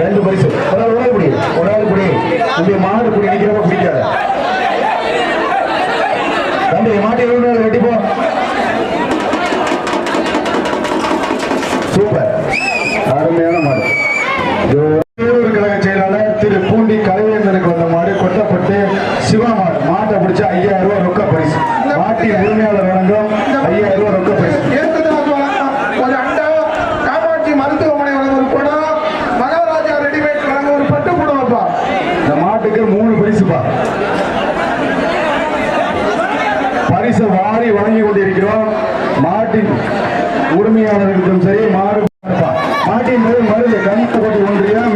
ரெண்டு பரிசு. அதாவது உணவு குடி உணவு குடி இப்படி மாடு குடி நினைக்கிறப்ப பிடிக்காது. தம்பி மாட்டி எழுநூறு வெட்டிப்போ சூப்பர். அருமையான மாடு. வேலூர் கழக செயலாளர் திரு பூண்டி கலைவேந்தனுக்கு வந்த மாடு கொட்டப்பட்டு சிவா மாடு. மாட்டை பிடிச்சா ஐயாயிரம் ரூபாய் ரொக்க பரிசு. மாட்டி உரிமையாளர் பரிசு வாரி வழங்கி கொண்டிருக்கிறோம். மாட்டின் உரிமையாளர்களுக்கும் சரி மாறு மாட்டின் மருந்து கணிக்கப்பட்டு ஒன்றியம்.